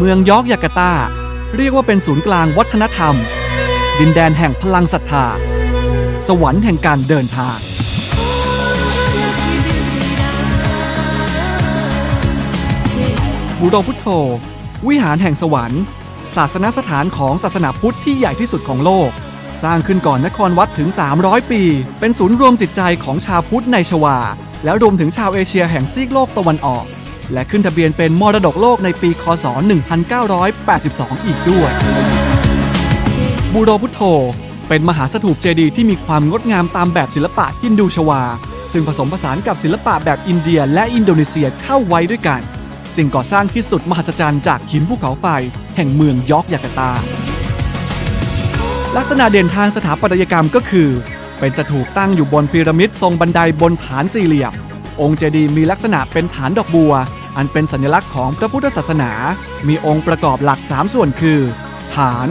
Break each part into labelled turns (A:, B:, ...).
A: เมืองยอกยาการ์ตา เรียกว่าเป็นศูนย์กลางวัฒนธรรม ดินแดนแห่งพลังศรัทธา สวรรค์แห่งการเดินทาง บูโรพุทโธ วิหารแห่งสวรรค์ ศาสนสถานของศาสนาพุทธที่ใหญ่ที่สุดของโลก สร้างขึ้นก่อนนครวัดถึง 300 ปี เป็นศูนย์รวมจิตใจของชาวพุทธในชวา แล้วรวมถึงชาวเอเชียแห่งซีกโลกตะวันออก และขึ้นทะเบียนเป็นมรดกโลกในปีคศ 1982 อีกด้วย บูโรพุทโธ เป็นมหาสถูปเจดีย์ที่มีความงดงามตามแบบศิลปะฮินดูชวา ซึ่งผสมผสานกับศิลปะแบบอินเดียและอินโดนีเซียเข้าไว้ด้วยกัน สิ่งก่อสร้างที่สุดมหัศจรรย์จากหินภูเขาไฟ แห่งเมืองยอกยาการ์ตา ลักษณะเด่นทางสถาปัตยกรรมก็คือ เป็นสถูปตั้งอยู่บนพีระมิดทรงบันไดบนฐานสี่เหลี่ยม องค์เจดีย์มีลักษณะเป็นฐานดอกบัว อันเป็นสัญลักษณ์ของพระพุทธศาสนา มีองค์ประกอบหลัก 3 ส่วนคือ ฐาน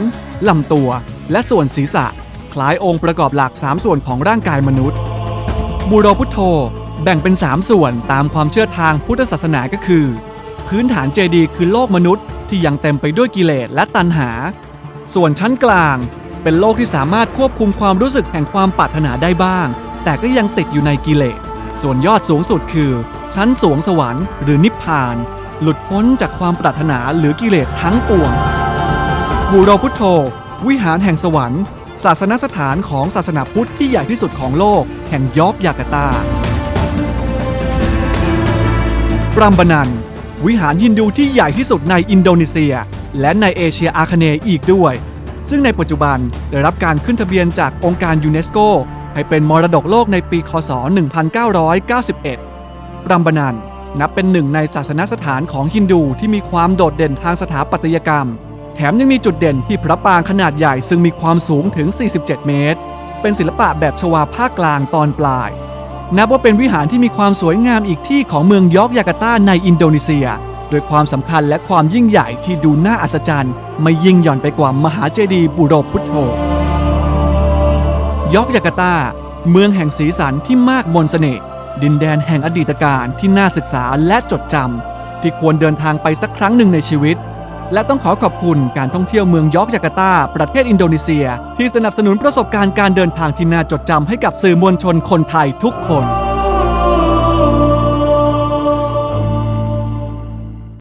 A: ลำตัว และส่วนศีรษะ คล้ายองค์ประกอบหลัก 3 ส่วนของร่างกายมนุษย์ บูโรพุทโธ แบ่งเป็น 3 ส่วนตามความเชื่อทางพุทธศาสนาก็คือ พื้นฐานเจดีย์คือโลกมนุษย์ที่ยังเต็มไปด้วยกิเลสและตัณหา ส่วนชั้นกลาง เป็นโลกที่สามารถควบคุมความรู้สึกแห่งความปรารถนาได้บ้าง แต่ก็ยังติดอยู่ในกิเลส ส่วนยอดสูงสุดคือ ชั้นสวงสวรรค์หรือนิพพาน หลุดพ้นจากความปรารถนาหรือกิเลสทั้งปวงบูโรพุทโธ วิหารแห่งสวรรค์ ศาสนสถานของศาสนาพุทธที่ใหญ่ที่สุดของโลก แห่งยอกยากาตาปรัมบานัน วิหารฮินดูที่ใหญ่ที่สุดในอินโดนีเซีย และในเอเชียอาคเนย์อีกด้วย ซึ่งในปัจจุบันได้รับการขึ้นทะเบียนจากองค์การยูเนสโก ให้เป็นมรดกโลกในปีคศ 1991 ปรัมบานันนับเป็นหนึ่งในศาสนสถานของฮินดูที่มีความโดดเด่นทางสถาปัตยกรรม แถมยังมีจุดเด่นที่พระปรางขนาดใหญ่ซึ่งมีความสูงถึง 47 เมตร เป็นศิลปะแบบชวาภาคกลางตอนปลาย นับว่าเป็นวิหารที่มีความสวยงามอีกที่ของเมืองยอกยาการ์ตาในอินโดนีเซีย โดยความสำคัญและความยิ่งใหญ่ที่ดูน่าอัศจรรย์ ไม่ยิ่งหย่อนไปกว่ามหาเจดีย์บูโรพุทโธ ยอกยาการ์ตา เมืองแห่งสีสันที่มากมนสเสน่ห์ดินแดนแห่งอดีตการที่น่าศึกษาและจดจำที่ควรเดินทางไปสักครั้งหนึ่งในชีวิต และต้องขอขอบคุณการท่องเที่ยวเมืองยอกยาการ์ตา ประเทศอินโดนีเซีย ที่สนับสนุนประสบการณ์การเดินทางที่น่าจดจำให้กับสื่อมวลชนคนไทยทุกคน